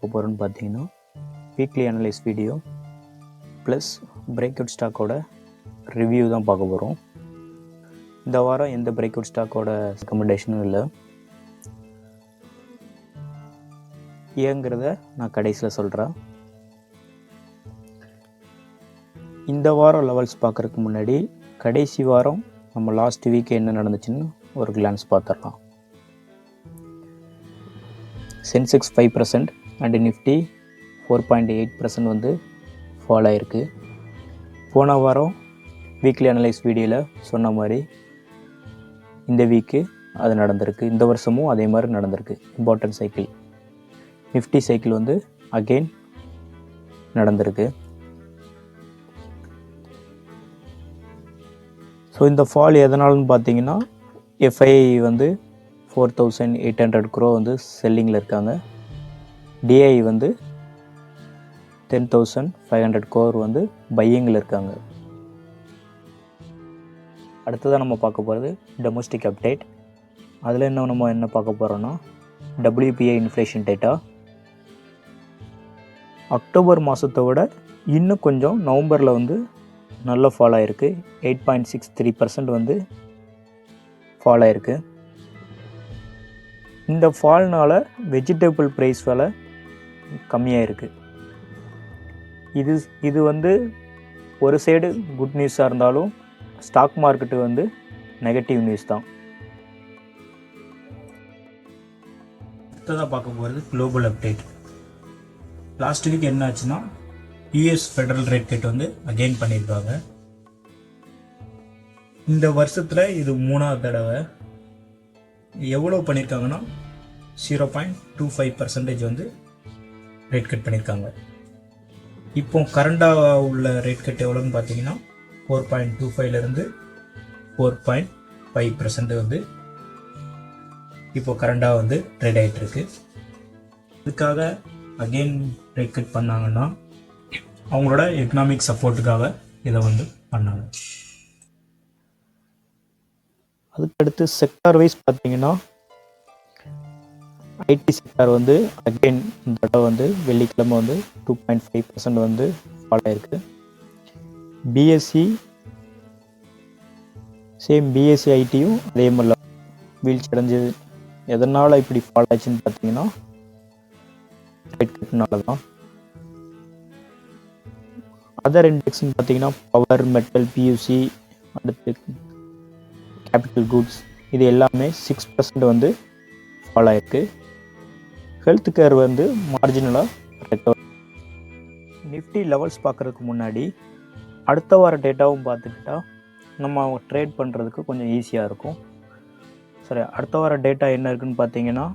பார்க்க போகிறோம்னு பார்த்தீங்கன்னா weekly analyse video plus break out ஸ்டாக்கோட ரிவ்யூ தான் பார்க்க போகிறோம் இந்த வாரம் எந்த பிரேக் அவுட் ஸ்டாக்கோட ரெக்கமெண்டேஷனும் இல்லை. ஏங்கிறத நான் கடைசியில் சொல்கிறேன் இந்த வாரம் லெவல்ஸ் பார்க்குறதுக்கு முன்னாடி கடைசி வாரம் நம்ம லாஸ்ட் வீக் என்ன நடந்துச்சுன்னு ஒரு கிளான்ஸ் பார்த்துடலாம். Sensex five percent and Nifty four point eight percent வந்து ஃபால் ஆகிருக்கு போன வாரம் வீக்லி அனலைஸ் வீடியோவில் சொன்ன மாதிரி இந்த வீக்கு அது நடந்திருக்கு. இந்த வருஷமும் அதே மாதிரி நடந்திருக்கு. இம்பார்ட்டன்ட் சைக்கிள் நிஃப்டி சைக்கிள் வந்து அகெயின் நடந்திருக்கு. ஸோ இந்த ஃபால் எதனாலன்னு பார்த்தீங்கன்னா எஃப்ஐ வந்து four thousand eight hundred crore வந்து செல்லிங்கில் இருக்காங்க. டிஐ வந்து ten thousand five hundred crore வந்து பையிங்கில் இருக்காங்க. அடுத்ததாக நம்ம பார்க்க போகிறது டொமஸ்டிக் அப்டேட் அதில் என்ன நம்ம என்ன பார்க்க போகிறோன்னா டபிள்யூபிஐ இன்ஃப்ளேஷன் டேட்டா அக்டோபர் மாதத்தை விட இன்னும் கொஞ்சம் நவம்பரில் வந்து நல்ல ஃபால் ஆகிருக்கு eight point six three percent வந்து ஃபால் ஆகிருக்கு இந்த ஃபால்னால் வெஜிடபிள் ப்ரைஸ் விலை கம்மியாக இருக்குது இது இது வந்து ஒரு சைடு குட் நியூஸாக இருந்தாலும் ஸ்டாக் மார்க்கெட்டு வந்து நெகட்டிவ் நியூஸ் தான். அடுத்ததாக பார்க்க போகிறது குளோபல் அப்டேட் லாஸ்ட் வீக் என்ன ஆச்சுன்னா யூஎஸ் ஃபெடரல் ரேட் கட் வந்து அகெயின் பண்ணியிருக்காங்க. இந்த வருஷத்தில் இது மூணாவது தடவை. எவ்வளோ பண்ணியிருக்காங்கன்னா zero point two five percentage வந்து ரேட் கட் பண்ணியிருக்காங்க இப்போ கரண்டாக உள்ள ரேட் கட் எவ்வளோன்னு பார்த்தீங்கன்னா ஃபோர் பாயிண்ட் டூ ஃபைவ்லேருந்து ஃபோர் பாயிண்ட் ஃபைவ் பர்சன்ட் வந்து இப்போ கரண்டாக வந்து ட்ரேட் ஆகிட்டுருக்கு இதுக்காக அகெயின் ரேட் கட் பண்ணாங்கன்னா அவங்களோட எக்கனாமிக் சப்போர்ட்டுக்காக இதை வந்து பண்ணாங்க. அதுக்கடுத்து செக்டார் வைஸ் பார்த்தீங்கன்னா ஐடி செக்டார் வந்து அகெயின் இந்த தடவை வந்து வெள்ளிக்கிழமை வந்து டூ பாயிண்ட் ஃபைவ் பர்சன்ட் வந்து ஃபால் ஆயிருக்கு. பிஎஸ்சி சேம் பிஎஸ்சி ஐடியும் அதே மாதிரி வீழ்ச்சி அடைஞ்சது. எதனால் இப்படி ஃபால் ஆச்சுன்னு பார்த்தீங்கன்னா ரேட் கட்னால தான். அதர் இண்டெக்ஸ்னு பார்த்தீங்கன்னா பவர் மெட்டல் பியூசி அடுத்து கேபிட்டல் குட்ஸ் இது எல்லாமே சிக்ஸ் பர்சன்ட் வந்து ஃபால் ஆயிருக்கு. ஹெல்த் கேர் வந்து மார்ஜினலாக ரெக்கவர் நிஃப்டி லெவல்ஸ் பார்க்குறதுக்கு முன்னாடி அடுத்த வார டேட்டாவும் பார்த்துக்கிட்டா நம்ம ட்ரேட் பண்ணுறதுக்கு கொஞ்சம் ஈஸியாக இருக்கும். சரி அடுத்த வார டேட்டா என்ன இருக்குன்னு பார்த்தீங்கன்னா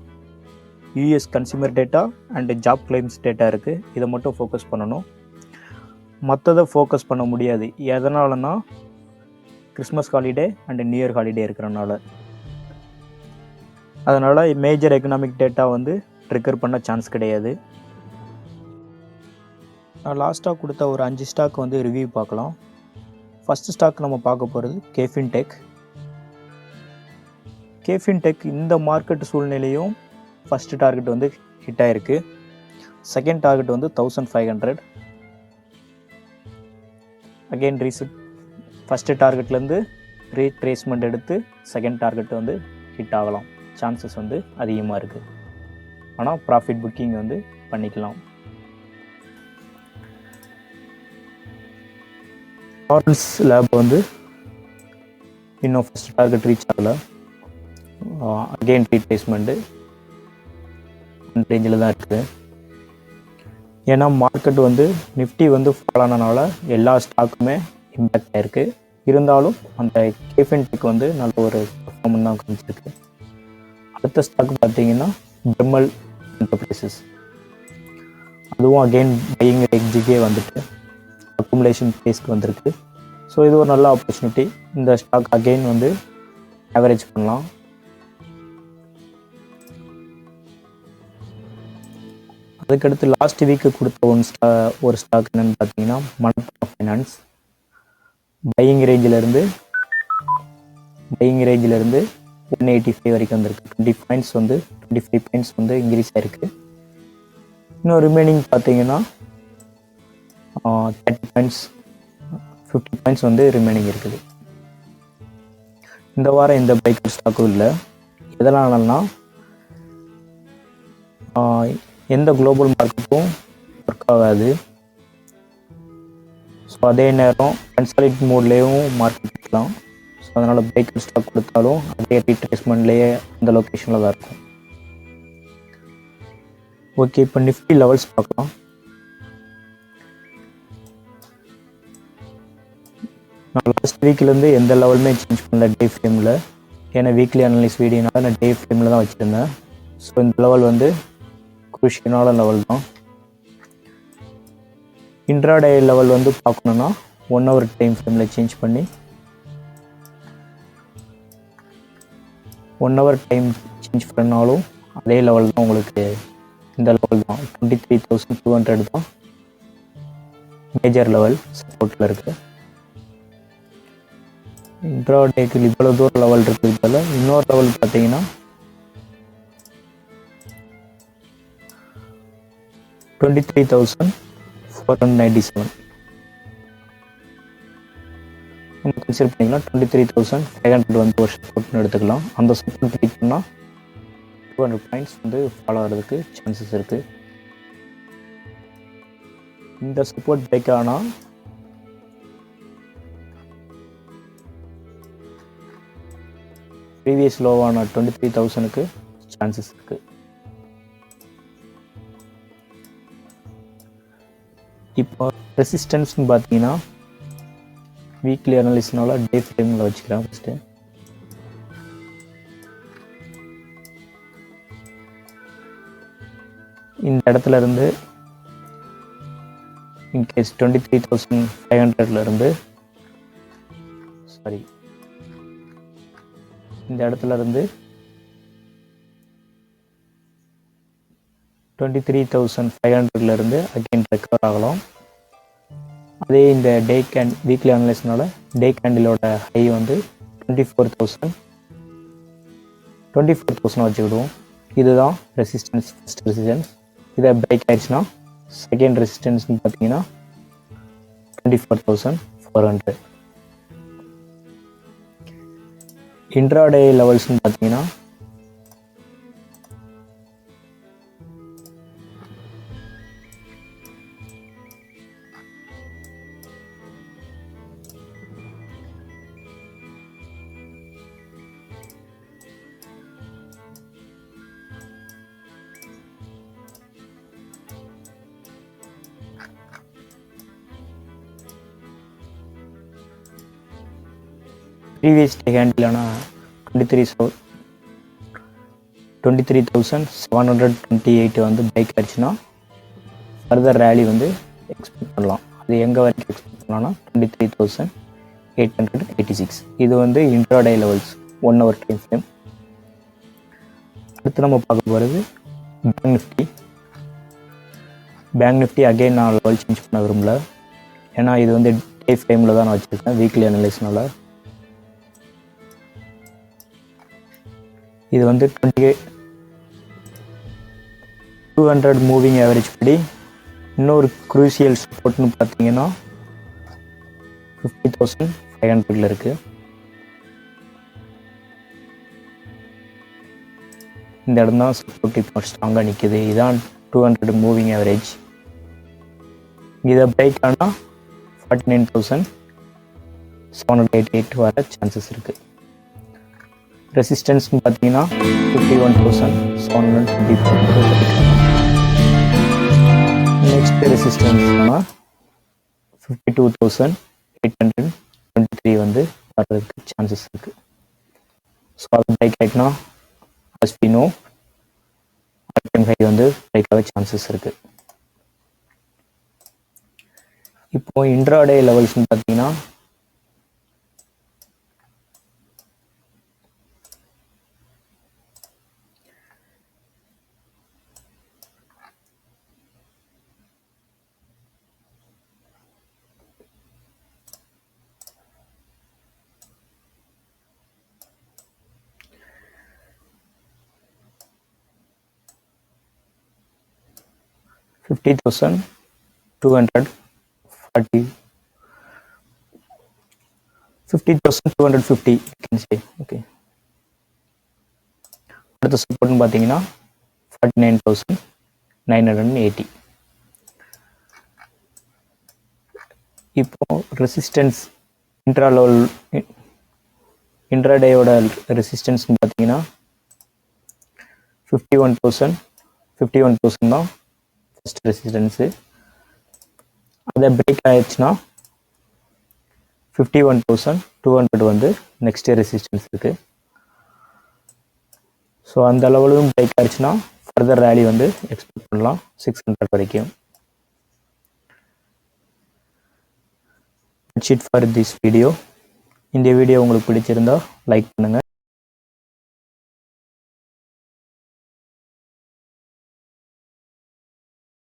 US consumer data and job claims data இருக்குது இதை மட்டும் ஃபோக்கஸ் பண்ணணும். மற்றதை ஃபோக்கஸ் பண்ண முடியாது. எதனாலனா Christmas holiday and new year holiday இருக்கிறனால. அதனால் மேஜர் எக்கனாமிக் டேட்டா வந்து ட்ரிக்கர் பண்ண சான்ஸ் கிடையாது. நான் லாஸ்ட்டாக கொடுத்த ஒரு அஞ்சு ஸ்டாக் வந்து ரிவ்யூ பார்க்கலாம். ஃபஸ்ட்டு ஸ்டாக் நம்ம பார்க்க போகிறது கேஃபின் டெக் கேஃபின் டெக் இந்த மார்க்கெட் சூழ்நிலையும் ஃபஸ்ட்டு டார்கெட் வந்து ஹிட் ஆகிருக்கு செகண்ட் டார்கெட் வந்து thousand five hundred again reset first டார்கெட்லேருந்து retracement எடுத்து செகண்ட் டார்கெட் வந்து ஹிட் ஆகலாம். சான்சஸ் வந்து அதிகமாக இருக்குது ஆனால் ப்ராஃபிட் புக்கிங் வந்து பண்ணிக்கலாம். லாரன்ஸ் லேப் வந்து இன்னும் ஃபஸ்ட் டார்கெட் ரீச் ஆகலை. அகெயின் ரீப்ளேஸ்மெண்ட்டு அந்த ரேஞ்சில் தான் இருக்குது ஏன்னா மார்க்கெட் வந்து நிஃப்டி வந்து ஃபால் ஆனனால எல்லா ஸ்டாக்குமே இம்பேக்ட் ஆகிருக்கு இருந்தாலும் அந்த கேஃபின்டெக் வந்து நல்ல ஒரு பர்ஃபார்மன் தான் காமிச்சிருக்கு. அடுத்த ஸ்டாக் பார்த்தீங்கன்னா பெம்மல் என்டர்பிரைசஸ் அதுவும் அகெயின் பையிங் எக்ஜிக்கே வந்துட்டு அக்குமுலேஷன் ஃபேஸ்க்கு வந்திருக்கு. ஸோ இது ஒரு நல்ல ஆப்பர்ச்சுனிட்டி இந்த ஸ்டாக் அகெயின் வந்து ஆவரேஜ் பண்ணலாம். அதுக்கடுத்து லாஸ்ட் வீக்கு கொடுத்த ஒன் ஸ்டா ஒரு ஸ்டாக் என்னன்னு பார்த்தீங்கன்னா மணப்புரம் ஃபைனான்ஸ் பையிங் ரேஞ்சிலிருந்து பையிங் ரேஞ்சிலிருந்து ஒன் எயிட்டி ஃபைவ் வரைக்கும் வந்திருக்கு. டுவெண்ட்டி பாயிண்ட்ஸ் வந்து டுவெண்ட்டி ஃபைவ் பாயிண்ட்ஸ் வந்து இன்க்ரீஸ் ஆயிருக்கு. இன்னும் ரிமைனிங் பார்த்தீங்கன்னா தேர்ட்டி பாயிண்ட்ஸ் ஃபிஃப்டி பாயிண்ட்ஸ் வந்து ரிமைனிங் இருக்குது. இந்த வாரம் எந்த பைக் ஸ்டாக்கும் இல்லை. எதனாலனா ஆஹ், எந்த குளோபல் மார்க்கெட்டும் ஒர்க் ஆகாது. ஸோ அதே நேரம் கன்சாலிட் மோட்லேயும் மார்க்கெட் இருக்கலாம். ஸோ அதனால் பைக் ஸ்டாக் கொடுத்தாலும் அதே ரீட்ரேஸ்மெண்ட்லேயே அந்த லொக்கேஷனில் தான் இருக்கும். ஓகே இப்போ நிஃப்டி லெவல்ஸ் பார்க்கலாம். நான் லாஸ்ட் வீக்லேருந்து எந்த லெவலுமே சேஞ்ச் பண்ணல டே ஃப்ரேமில் ஏன்னா வீக்லி அனலைஸ் வீடியோனால நான் டே ஃப்ரேமில் தான் வச்சுருந்தேன். ஸோ இந்த லெவல் வந்து குருஷியனான லெவல் தான். இன்ட்ராடே லெவல் வந்து பார்க்கணுன்னா ஒன் ஹவர் டைம் ஃப்ரேமில் சேஞ்ச் பண்ணி ஒன் ஹவர் டைம் சேஞ்ச் பண்ணாலும் அதே லெவல் தான் உங்களுக்கு இந்த லெவல் தான். Twenty three thousand two hundred தான் மேஜர் லெவல் சப்போர்ட்டில் இருக்குது இன்ட்ராடேக்கு இவ்வளோ தூரம் லெவல் இருக்குது இதில். இன்னொரு லெவல் பார்த்தீங்கன்னா twenty three thousand four hundred ninety seven நம்ம கன்சிடர் பண்ணிக்கலாம் twenty three thousand five hundred வந்து ஒரு சப்போர்ட்னு எடுத்துக்கலாம். அந்த சப்போர்ட் கிளிக் பண்ணால் டூ ஹண்ட்ரட் பாயிண்ட்ஸ் வந்து ஃபாலோ ஆகிறதுக்கு சான்சஸ் இருக்குது இந்த சப்போர்ட் பிரேக் ஆனால் ப்ரீவியஸ் லோவான டுவெண்ட்டி த்ரீ தௌசண்ட்க்கு சான்சஸ் இருக்குது இப்போ ரெசிஸ்டன்ஸ்னு பார்த்தீங்கன்னா வீக்லி அனலிஸ்னால டே ஃப்ரேமில் வச்சுக்கிறேன் ஃபஸ்ட்டு இந்த இடத்துல இருந்து in case twenty three thousand five ஹண்ட்ரட்லேருந்து சாரி இந்த இடத்துல இருந்து டுவெண்ட்டி த்ரீ தௌசண்ட் ஃபைவ் ஹண்ட்ரட்லேருந்து அகெயின் ரெக்கவர் ஆகலாம். அதே இந்த டே கேண்ட் வீக்லி அனலைஸ்னால டே கேண்டிலோட ஹை வந்து twenty four thousand twenty four thousand வச்சுக்கிடுவோம் இதுதான் ரெசிஸ்டன்ஸ் ஃபஸ்ட் ரெசிஸ்டன்ஸ் இதை பிரேக் ஆயிடுச்சுன்னா செகண்ட் ரெசிஸ்டன்ஸ்னு பார்த்தீங்கன்னா twenty four thousand four hundred intraday லெவல்ஸ்னு பார்த்தீங்கன்னா previous day ஹேண்டிலான twenty three so twenty three thousand seven hundred twenty eight வந்து பைக் ஆயிடுச்சுன்னா ஃபர்தர் ரேலி வந்து எக்ஸ்பெக்ட் பண்ணலாம். அது எங்கே வரைக்கும் எக்ஸ்பெக்ட் பண்ணலாம்னா twenty three thousand eight hundred eighty six இது வந்து intraday levels one hour time frame அடுத்து நம்ம பார்க்க போகிறது bank Nifty bank Nifty again நான் லெவல் சேஞ்ச் பண்ண விரும்பல. ஏன்னா இது வந்து டே ஃப்ரேமில் தான் நான் வச்சுருக்கேன் வீக்லி அனலைஸ்னால இது வந்து twenty two hundred moving average படி. இன்னொரு குரூசியல் சப்போர்ட்னு பார்த்தீங்கன்னா ஃபிஃப்டி தௌசண்ட் ஃபைவ் ஹண்ட்ரட்ல இருக்குது இந்த இடம் தான் சப்போர்ட் இப்போ ஸ்ட்ராங்காக நிற்கிது இதான் டூ ஹண்ட்ரட் மூவிங் ஆவரேஜ் இதை பிரேக் ஆனால் forty nine thousand seven hundred eight eight வர சான்சஸ் இருக்குது ரெசிஸ்டன்ஸ்னு பார்த்தீங்கன்னா fifty one thousand seven hundred fifty four next ரெசிஸ்டன்ஸ்னா fifty two thousand eight hundred twenty three வந்து வர்றதுக்கு சான்சஸ் இருக்குது ஸோ அது பிரேக் ஆகிட்டுனா அஸ்பினோ டைம் ஹை வந்து பிரேக் ஆக சான்சஸ் இருக்குது இப்போ இன்ட்ராடே லெவல்ஸ்னு பார்த்தீங்கன்னா fifty thousand two hundred forty fifty thousand two hundred fifty say okay அடுத்த சப்போர்ட்னு பார்த்தீங்கன்னா forty nine thousand nine hundred eighty இப்போ ரெசிஸ்டன்ஸ் இன்ட்ரா லெவல் இன்ட்ராடேயோட ரெசிஸ்டன்ஸ்னு பார்த்தீங்கன்னா fifty one thousand fifty one thousand தான். ஃபஸ்ட் ரெசிஸ்டன்ஸு அதை பிரேக் ஆயிடுச்சுன்னா fifty one thousand two hundred வந்து நெக்ஸ்ட் ரெசிஸ்டன்ஸ் இருக்குது ஸோ அந்த அளவுலையும் பிரேக் ஆயிடுச்சுன்னா ஃபர்தர் ரேலி வந்து எக்ஸ்பெக்ட் பண்ணலாம் சிக்ஸ் ஹண்ட்ரட் வரைக்கும். ஷீட் ஃபார் திஸ் வீடியோ இந்த வீடியோ உங்களுக்கு பிடிச்சிருந்தா லைக் பண்ணுங்கள்